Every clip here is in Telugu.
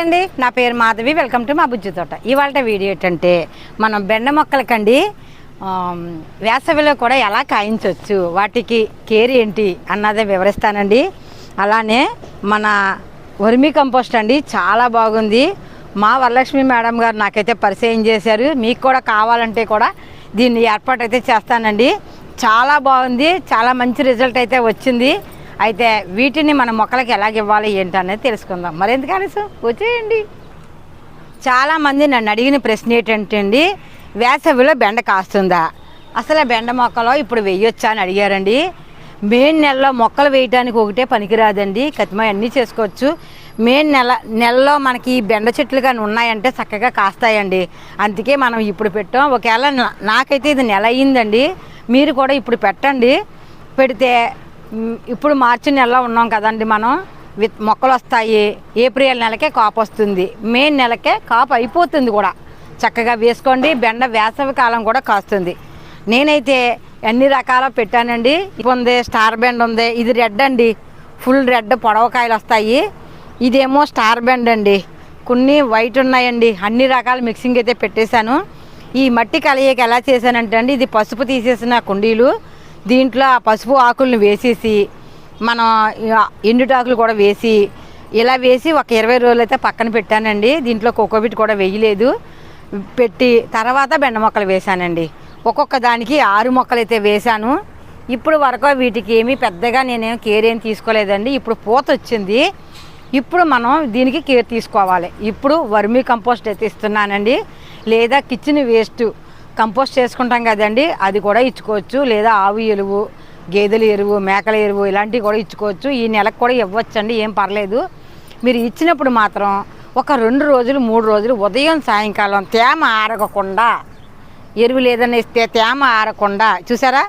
అండి నా పేరు మాధవి. వెల్కమ్ టు మా బుజ్జి తోట. ఇవాళ వీడియో ఏంటంటే మనం బెండ మొక్కలకండి వేసవిలో కూడా ఎలా కాయించవచ్చు వాటికి కేర్ ఏంటి అన్నదే వివరిస్తానండి. అలానే మన వర్మీ కంపోస్ట్ అండి చాలా బాగుంది. మా వరలక్ష్మి మేడం గారు నాకైతే పరిచయం చేశారు. మీకు కూడా కావాలంటే కూడా దీన్ని ఏర్పాటు అయితే చేస్తానండి. చాలా బాగుంది. చాలా మంచి రిజల్ట్ అయితే వచ్చింది. అయితే వీటిని మన మొక్కలకి ఎలాగ ఇవ్వాలి ఏంటి అనేది తెలుసుకుందాం మరెందుకు ఆలస్యం? వచ్చేయండి. చాలామంది నన్ను అడిగిన ప్రశ్న ఏంటంటే అండి వేసవిలో బెండ కాస్తుందా? అసలు బెండ మొక్కలో ఇప్పుడు వేయొచ్చా అని అడిగారండి. మే నెలలో మొక్కలు వేయడానికి ఒకటే పనికిరాదండి. కతిమ అన్నీ చేసుకోవచ్చు. మే నెల నెలలో మనకి బెండ చెట్లు కానీ ఉన్నాయంటే చక్కగా కాస్తాయండి. అందుకే మనం ఇప్పుడు పెట్టాం. ఒకవేళ నాకైతే ఇది నెల అయ్యిందండి. మీరు కూడా ఇప్పుడు పెట్టండి. పెడితే ఇప్పుడు మార్చి నెలలో ఉన్నాం కదండి మనం. విత్ మొక్కలు వస్తాయి. ఏప్రిల్ నెలకే కాపు వస్తుంది. మే నెలకే కాపు అయిపోతుంది కూడా. చక్కగా వేసుకోండి. బెండ వేసవి కాలం కూడా కాస్తుంది. నేనైతే అన్ని రకాల పెట్టానండి. ఉంది స్టార్ బెండ్ ఉంది. ఇది రెడ్ అండి. ఫుల్ రెడ్ పొడవకాయలు వస్తాయి. ఇదేమో స్టార్ బెండ్ అండి. కొన్ని వైట్ ఉన్నాయండి. అన్ని రకాల మిక్సింగ్ అయితే పెట్టేశాను. ఈ మట్టి కలయిక ఎలా చేశానంటే అండి ఇది పసుపు తీసేసిన కుండీలు. దీంట్లో ఆ పసుపు ఆకులను వేసేసి మనం ఎండుటాకులు కూడా వేసి ఇలా వేసి ఒక ఇరవై రోజులు అయితే పక్కన పెట్టానండి. దీంట్లో కోకోబిట్ కూడా వేయలేదు. పెట్టి తర్వాత బెండ మొక్కలు వేశానండి. ఒక్కొక్క దానికి ఆరు మొక్కలు అయితే వేశాను. ఇప్పుడు వరకు వీటికి ఏమీ పెద్దగా నేనేం కేర్ ఏం తీసుకోలేదండి. ఇప్పుడు పూత వచ్చింది. ఇప్పుడు మనం దీనికి కేర్ తీసుకోవాలి. ఇప్పుడు వర్మీ కంపోస్ట్ అయితే ఇస్తున్నానండి. లేదా కిచెన్ వేస్ట్ కంపోస్ట్ చేసుకుంటాం కదండి అది కూడా ఇచ్చుకోవచ్చు. లేదా ఆవు ఎరువు గేదెల ఎరువు మేకల ఎరువు ఇలాంటివి కూడా ఇచ్చుకోవచ్చు. ఈ నెలకు కూడా ఇవ్వచ్చండి ఏం పర్లేదు. మీరు ఇచ్చినప్పుడు మాత్రం ఒక రెండు రోజులు మూడు రోజులు ఉదయం సాయంకాలం తేమ ఆరగకుండా ఎరువు లేదని ఇస్తే తేమ ఆరకుండా చూసారా?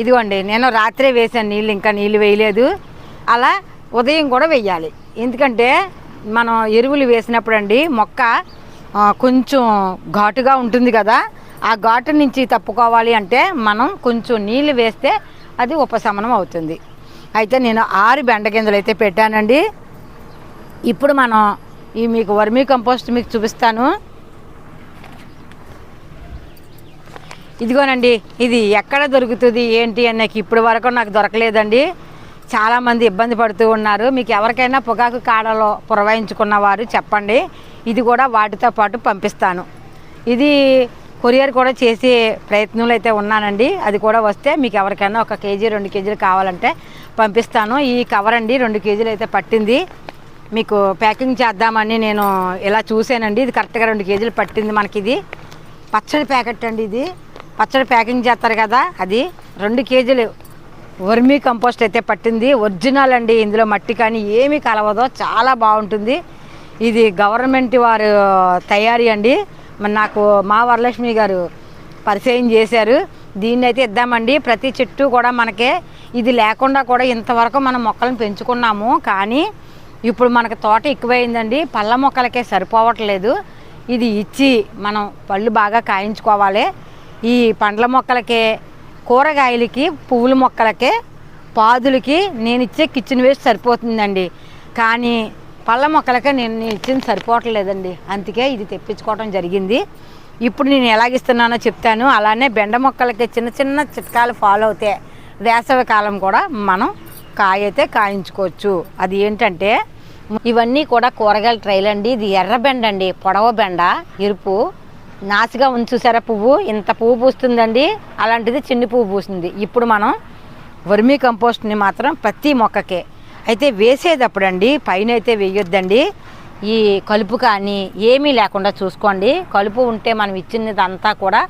ఇదిగోండి నేను రాత్రే వేసాను నీళ్ళు ఇంకా నీళ్ళు వేయలేదు. అలా ఉదయం కూడా వేయాలి. ఎందుకంటే మనం ఎరువులు వేసినప్పుడు అండి మొక్క కొంచెం ఘాటుగా ఉంటుంది కదా ఆ ఘాటు నుంచి తప్పుకోవాలి అంటే మనం కొంచెం నీళ్ళు వేస్తే అది ఉపశమనం అవుతుంది. అయితే నేను ఆరు బెండ గింజలు అయితే పెట్టానండి. ఇప్పుడు మనం ఈ మీకు వర్మీ కంపోస్ట్ మీకు చూపిస్తాను. ఇదిగోనండి ఇది ఎక్కడ దొరుకుతుంది ఏంటి అని నాకు ఇప్పటి వరకు నాకు దొరకలేదండి. చాలామంది ఇబ్బంది పడుతూ ఉన్నారు. మీకు ఎవరికైనా పొగాకు కాడలో పురవాయించుకున్న వారు చెప్పండి. ఇది కూడా వాటితో పాటు పంపిస్తాను. ఇది కొరియర్ కూడా చేసే ప్రయత్నంలో అయితే ఉన్నానండి. అది కూడా వస్తే మీకు ఎవరికైనా ఒక కేజీ రెండు కేజీలు కావాలంటే పంపిస్తాను. ఈ కవర్ అండి రెండు కేజీలు అయితే పట్టింది. మీకు ప్యాకింగ్ చేద్దామని నేను ఇలా చూశానండి ఇది కరెక్ట్గా రెండు కేజీలు పట్టింది మనకి ఇది పచ్చడి ప్యాకెట్ అండి ఇది. పచ్చడి ప్యాకింగ్ చేస్తారు కదా అది. రెండు కేజీలు వర్మీ కంపోస్ట్ అయితే పట్టింది. ఒరిజినల్ అండి ఇందులో మట్టి కానీ ఏమీ కలవదో. చాలా బాగుంటుంది. ఇది గవర్నమెంట్ వారు తయారీ అండి. మరి నాకు మా వరలక్ష్మి గారు పరిచయం చేశారు. దీన్ని అయితే ఇద్దామండి. ప్రతి చెట్టు కూడా మనకే. ఇది లేకుండా కూడా ఇంతవరకు మనం మొక్కలను పెంచుకున్నాము. కానీ ఇప్పుడు మనకు తోట ఎక్కువైందండి. పళ్ళ మొక్కలకే సరిపోవట్లేదు. ఇది ఇచ్చి మనం పళ్ళు బాగా కాయించుకోవాలి. ఈ పండ్ల మొక్కలకే కూరగాయలకి పువ్వుల మొక్కలకి పాదులకి నేను ఇచ్చే కిచెన్ వేస్ట్ సరిపోతుందండి. కానీ పళ్ళ మొక్కలకే నేను నేను ఇచ్చింది సరిపోవట్లేదండి. అందుకే ఇది తెప్పించుకోవడం జరిగింది. ఇప్పుడు నేను ఎలాగిస్తున్నానో చెప్తాను. అలానే బెండ మొక్కలకి చిన్న చిన్న చిట్కాలు ఫాలో అవుతే వేసవి కాలం కూడా మనం కాయ అయితే కాయించుకోవచ్చు. అది ఏంటంటే ఇవన్నీ కూడా కూరగాయల ట్రైలు అండి. ఇది ఎర్ర బెండ అండి పొడవ బెండ ఎరుపు నాసిగా ఉంది చూసారా పువ్వు? ఇంత పువ్వు పూస్తుందండి. అలాంటిది చిన్ని పువ్వు పూస్తుంది ఇప్పుడు మనం వర్మీ కంపోస్ట్ని మాత్రం ప్రతి మొక్కకే. అయితే వేసేటప్పుడు అండి పైన అయితే వేయొద్దండి. ఈ కలుపు కానీ ఏమీ లేకుండా చూసుకోండి. కలుపు ఉంటే మనం ఇచ్చినదంతా కూడా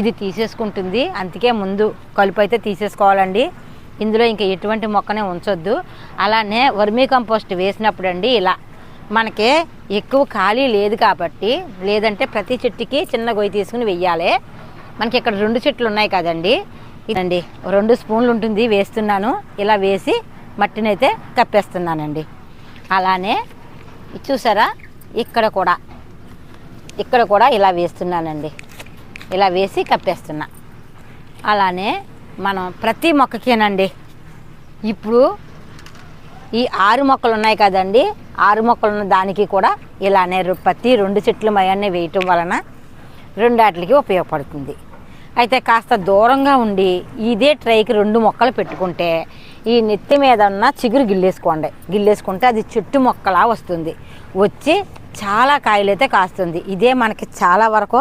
ఇది తీసేసుకుంటుంది. అందుకే ముందు కలుపు అయితే తీసేసుకోవాలండి. ఇందులో ఇంకా ఎటువంటి మొక్కనే ఉంచొద్దు. అలానే వర్మీ కంపోస్ట్ వేసినప్పుడు అండి ఇలా మనకి ఎక్కువ ఖాళీ లేదు కాబట్టి లేదంటే ప్రతి చెట్టుకి చిన్న గొయ్యి తీసుకుని వెయ్యాలి. మనకి ఇక్కడ రెండు చెట్లు ఉన్నాయి కదండి. ఇదండి రెండు స్పూన్లు ఉంటుంది వేస్తున్నాను. ఇలా వేసి మట్టిని అయితే కప్పేస్తున్నానండి. అలానే చూసారా? ఇక్కడ కూడా ఇక్కడ కూడా ఇలా వేస్తున్నానండి. ఇలా వేసి కప్పేస్తున్నా. అలానే మనం ప్రతి మొక్కకేనండి ఇప్పుడు ఈ ఆరు మొక్కలు ఉన్నాయి కదండి ఆరు మొక్కలు ఉన్న దానికి కూడా ఇలానే ప్రతి రెండు చెట్లు మయాన్ని వేయటం వలన రెండాటికి ఉపయోగపడుతుంది. అయితే కాస్త దూరంగా ఉండి ఇదే ట్రైకి రెండు మొక్కలు పెట్టుకుంటే ఈ నెత్తి మీద ఉన్న చిగురు గిల్లేసుకోండి. గిల్లేసుకుంటే అది చెట్టు మొక్కలా వస్తుంది. వచ్చి చాలా కాయలైతే కాస్తుంది. ఇదే మనకి చాలా వరకు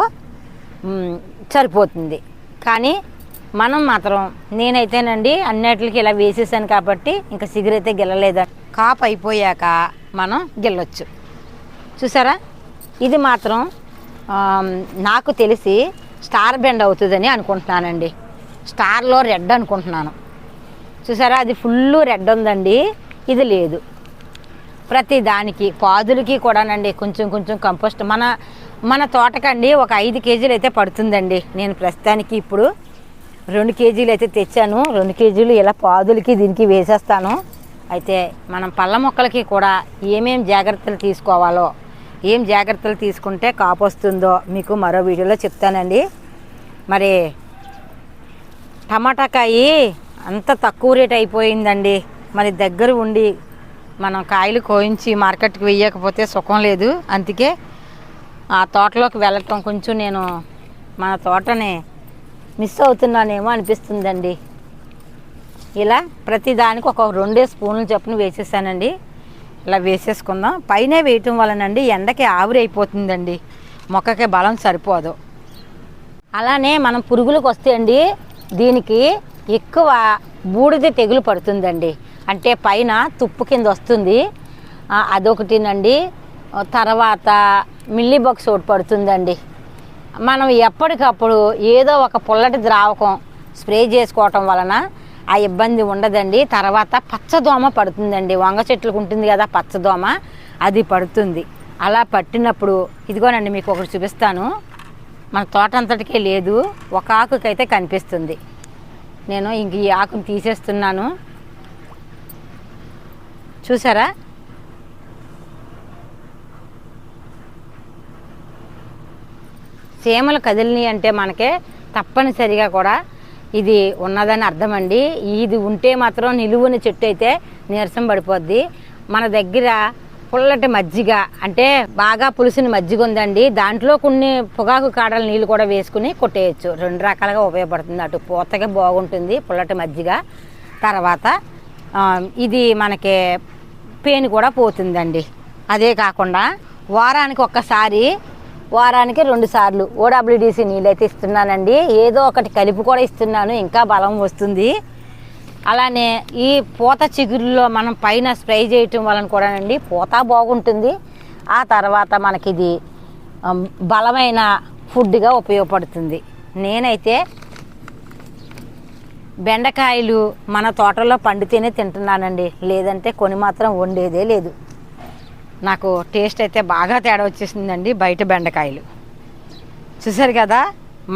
సరిపోతుంది. కానీ మనం మాత్రం నేనైతేనండి అన్నిటికి ఇలా వేసేసాను కాబట్టి ఇంకా చిగురైతే గెలలేదు? కాపు అయిపోయాక మనం గిల్లొచ్చు చూసారా? ఇది మాత్రం నాకు తెలిసి స్టార్ బెండ్ అవుతుందని అనుకుంటున్నానండి. స్టార్లో రెడ్ అనుకుంటున్నాను. చూసారా? అది ఫుల్ రెడ్ ఉందండి. ఇది లేదు. ప్రతి దానికి పాదులకి కూడానండి కొంచెం కొంచెం కంపోస్ట్. మన మన తోటకండి ఒక ఐదు కేజీలు అయితే పడుతుందండి. నేను ప్రస్తుతానికి ఇప్పుడు రెండు కేజీలు అయితే తెచ్చాను. రెండు కేజీలు ఇలా పాదులకి దీనికి వేసేస్తాను. అయితే మనం పళ్ళ మొక్కలకి కూడా ఏమేం జాగ్రత్తలు తీసుకోవాలో ఏం జాగ్రత్తలు తీసుకుంటే కాపు వస్తుందో మీకు మరో వీడియోలో చెప్తానండి. మరి టమాటా కాయ అంత తక్కువ రేట్ అయిపోయిందండి. మరి దగ్గర ఉండి మనం కాయలు కోయించి మార్కెట్కి వెయ్యకపోతే సుఖం లేదు. అందుకే ఆ తోటలోకి వెళ్ళటం కొంచెం నేను మన తోటని మిస్ అవుతున్నానేమో అనిపిస్తుందండి. ఇలా ప్రతి దానికి ఒక రెండే స్పూన్లు చొప్పున వేసేసానండి. ఇలా వేసేసుకుందాం. పైన వేయటం వలనండి ఎండకి ఆవిరైపోతుందండి మొక్కకి బలం సరిపోదు. అలానే మనం పురుగులకు వస్తే అండి దీనికి ఎక్కువ బూడిద తెగులు పడుతుందండి. అంటే పైన తుప్పు కింద వస్తుంది. అదొకటినండి. తర్వాత మిల్లీ బాక్స్ ఒకటి పడుతుందండి. మనం ఎప్పటికప్పుడు ఏదో ఒక పుల్లటి ద్రావకం స్ప్రే చేసుకోవటం వలన ఆ ఇబ్బంది ఉండదండి. తర్వాత పచ్చదోమ పడుతుందండి. వంగ చెట్లకు ఉంటుంది కదా పచ్చదోమ అది పడుతుంది. అలా పట్టినప్పుడు ఇదిగోనండి మీకు ఒకటి చూపిస్తాను. మన తోట అంతటికే లేదు. ఒక ఆకుకైతే కనిపిస్తుంది. నేను ఇంక ఈ ఆకును తీసేస్తున్నాను. చూసారా? చీమలు కదిలినాయి అంటే మనకే తప్పనిసరిగా కూడా ఇది ఉన్నదని అర్థమండి. ఇది ఉంటే మాత్రం నిలువుని చెట్టు అయితే నీరసం పడిపోద్ది. మన దగ్గర పుల్లటి మజ్జిగ అంటే బాగా పులిసిన మజ్జిగ ఉందండి. దాంట్లో కొన్ని పొగాకు కాడల నీళ్ళు కూడా వేసుకుని కొట్టేయచ్చు. రెండు రకాలుగా ఉపయోగపడుతుంది. అటు పూతగా బాగుంటుంది పుల్లటి మజ్జిగ. తర్వాత ఇది మనకి పెయిన్ కూడా పోతుందండి. అదే కాకుండా వారానికి ఒక్కసారి వారానికి రెండు సార్లు ఓడబ్ల్యూడిసి నీళ్ళైతే ఇస్తున్నానండి. ఏదో ఒకటి కలిపి కూడా ఇస్తున్నాను. ఇంకా బలం వస్తుంది. అలానే ఈ పూత చిగురులో మనం పైన స్ప్రే చేయటం వలన కూడానండి పూత బాగుంటుంది. ఆ తర్వాత మనకి ఇది బలమైన ఫుడ్గా ఉపయోగపడుతుంది. నేనైతే బెండకాయలు మన తోటలో పండితేనే తింటున్నానండి. లేదంటే కొని మాత్రం వండేదే లేదు. నాకు టేస్ట్ అయితే బాగా తేడా వచ్చేసిందండి బయట బెండకాయలు. చూసారు కదా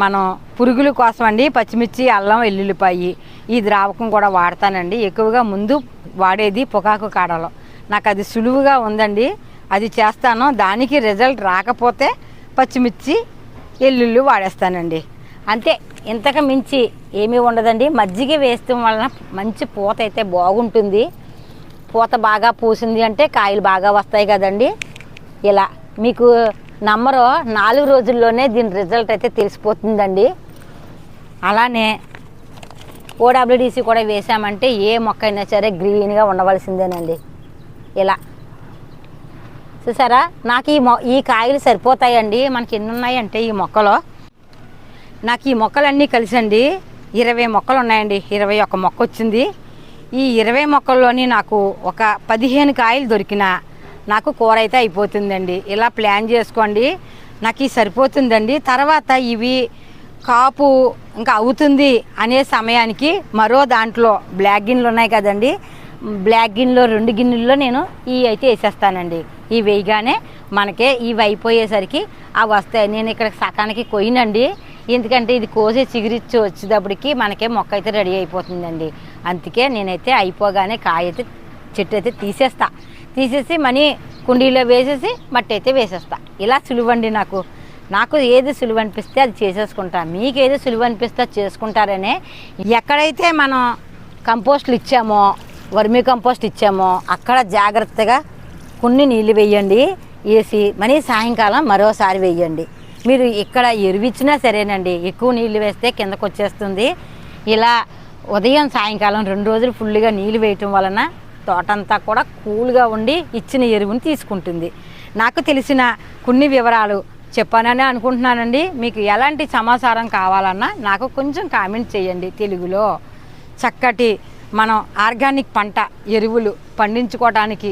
మనం పురుగుల కోసం అండి పచ్చిమిర్చి అల్లం వెల్లుల్లిపాయి ఈ ద్రావకం కూడా వాడతానండి. ఎక్కువగా ముందు వాడేది పొగాకు కాడలో. నాకు అది సులువుగా ఉందండి. అది చేస్తాను. దానికి రిజల్ట్ రాకపోతే పచ్చిమిర్చి ఎల్లుల్లి వాడేస్తానండి. అంతే ఇంతకు మించి ఏమీ ఉండదండి. మజ్జిగ వేస్తాం వలన మంచి పూత అయితే బాగుంటుంది. పూత బాగా పూసింది అంటే కాయలు బాగా వస్తాయి కదండి. ఇలా మీకు నమ్మరు నాలుగు రోజుల్లోనే దీని రిజల్ట్ అయితే తెలిసిపోతుందండి. అలానే ఓడబ్ల్యూడిసి కూడా వేసామంటే ఏ మొక్క అయినా సరే గ్రీన్గా ఉండవలసిందేనండి. ఇలా చూసారా? నాకు ఈ మొ ఈ కాయలు సరిపోతాయండి. మనకి ఎన్ని ఉన్నాయంటే ఈ మొక్కలో. నాకు ఈ మొక్కలన్నీ కలిసండి. ఇరవై మొక్కలు ఉన్నాయండి. ఇరవై ఒక్క మొక్క వచ్చింది. ఈ ఇరవై మొక్కల్లోని నాకు ఒక పదిహేను కాయలు దొరికిన నాకు కూర అయితే అయిపోతుందండి. ఇలా ప్లాన్ చేసుకోండి. నాకు ఇది సరిపోతుందండి. తర్వాత ఇవి కాపు ఇంకా అవుతుంది అనే సమయానికి మరో దాంట్లో బ్లాక్ గిన్నెలు ఉన్నాయి కదండి. బ్లాక్ గిన్నెలో రెండు గిన్నెల్లో నేను ఇవి అయితే వేసేస్తానండి. ఇవి వేయగానే మనకే ఇవి అయిపోయేసరికి అవి వస్తాయి. నేను ఇక్కడ సకానికి కొయ్యనండి. ఎందుకంటే ఇది కోసి చిగురిచ్చి వచ్చేటప్పటికి మనకే మొక్క అయితే రెడీ అయిపోతుందండి. అందుకే నేనైతే అయిపోగానే కాయ అయితే చెట్టు అయితే తీసేస్తా. తీసేసి మనీ కుండీలో వేసేసి మట్టి అయితే వేసేస్తా. ఇలా సులువండి నాకు. నాకు ఏది సులువు అనిపిస్తే అది చేసేసుకుంటా. మీకు ఏది సులువు అనిపిస్తే అది చేసుకుంటారనే ఎక్కడైతే మనం కంపోస్ట్లు ఇచ్చామో వర్మీ కంపోస్ట్ ఇచ్చామో అక్కడ జాగ్రత్తగా కొన్ని నీళ్ళు వేయండి. వేసి మనీ సాయంకాలం మరోసారి వేయండి. మీరు ఇక్కడ ఎరువిచ్చినా సరేనండి. ఎక్కువ నీళ్ళు వేస్తే కిందకు వచ్చేస్తుంది ఇలా ఉదయం సాయంకాలం రెండు రోజులు ఫుల్గా నీళ్ళు వేయటం వలన తోటంతా కూడా కూల్గా ఉండి ఇచ్చిన ఎరువుని తీసుకుంటుంది. నాకు తెలిసిన కొన్ని వివరాలు చెప్పానని అనుకుంటున్నానండి. మీకు ఎలాంటి సమాచారం కావాలన్నా నాకు కొంచెం కామెంట్ చేయండి తెలుగులో. చక్కటి మనం ఆర్గానిక్ పంట ఎరువులు పండించుకోవడానికి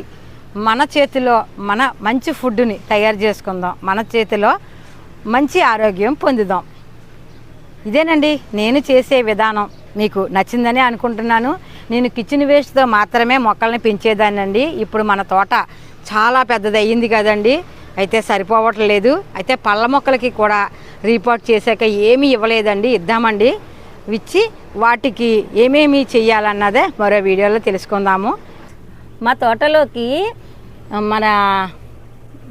మన చేతిలో మన మంచి ఫుడ్ని తయారు చేసుకుందాం. మన చేతిలో మంచి ఆరోగ్యం పొందుదాం. ఇదేనండి నేను చేసే విధానం. మీకు నచ్చిందని అనుకుంటున్నాను. నేను కిచెన్ వేస్ట్తో మాత్రమే మొక్కల్ని పెంచేదానండి ఇప్పుడు మన తోట చాలా పెద్దది అయ్యింది కదండి. అయితే సరిపోవట్లేదు. అయితే పళ్ళ మొక్కలకి కూడా రిపోర్ట్ చేశాక ఏమీ ఇవ్వలేదండి. ఇద్దామండి. ఇచ్చి వాటికి ఏమేమి చెయ్యాలన్నదే మరో వీడియోలో తెలుసుకుందాము. మా తోటలోకి మన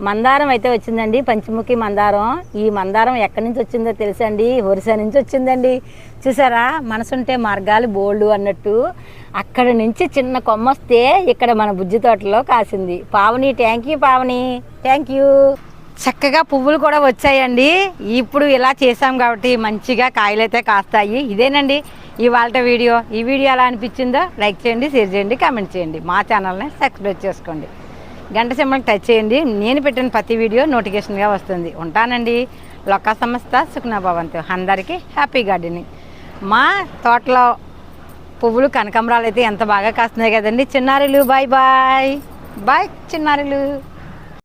మందారం అయితే వచ్చిందండి పంచముఖి మందారం. ఈ మందారం ఎక్కడి నుంచి వచ్చిందో తెలుసండి? ఒరిసా నుంచి వచ్చిందండి. చూసారా? మనసుంటే మార్గాలు బోల్డు అన్నట్టు. అక్కడ నుంచి చిన్న కొమ్మ వస్తే ఇక్కడ మన బుజ్జి తోటలో కాసింది. Pavani thank you Pavani. Thank you. చక్కగా పువ్వులు కూడా వచ్చాయండి. ఇప్పుడు ఇలా చేసాం కాబట్టి మంచిగా కాయలైతే కాస్తాయి. ఇదేనండి ఇవాళ వీడియో. ఈ వీడియో ఎలా అనిపించిందో లైక్ చేయండి షేర్ చేయండి కామెంట్ చేయండి. మా ఛానల్ని సబ్స్క్రైబ్ చేసుకోండి. గంట సింబల్ టచ్ చేయండి. నేను పెట్టిన ప్రతి వీడియో నోటిఫికేషన్గా వస్తుంది. ఉంటానండి. లొక్క సంస్థ సుఖ్నాభవంతు. అందరికీ హ్యాపీ గార్డెనింగ్. మా తోటలో పువ్వులు కనకాంబరాలు అయితే ఎంత బాగా కాస్తున్నాయి కదండి. చిన్నారులు బాయ్ బాయ్. బాయ్ చిన్నారులు.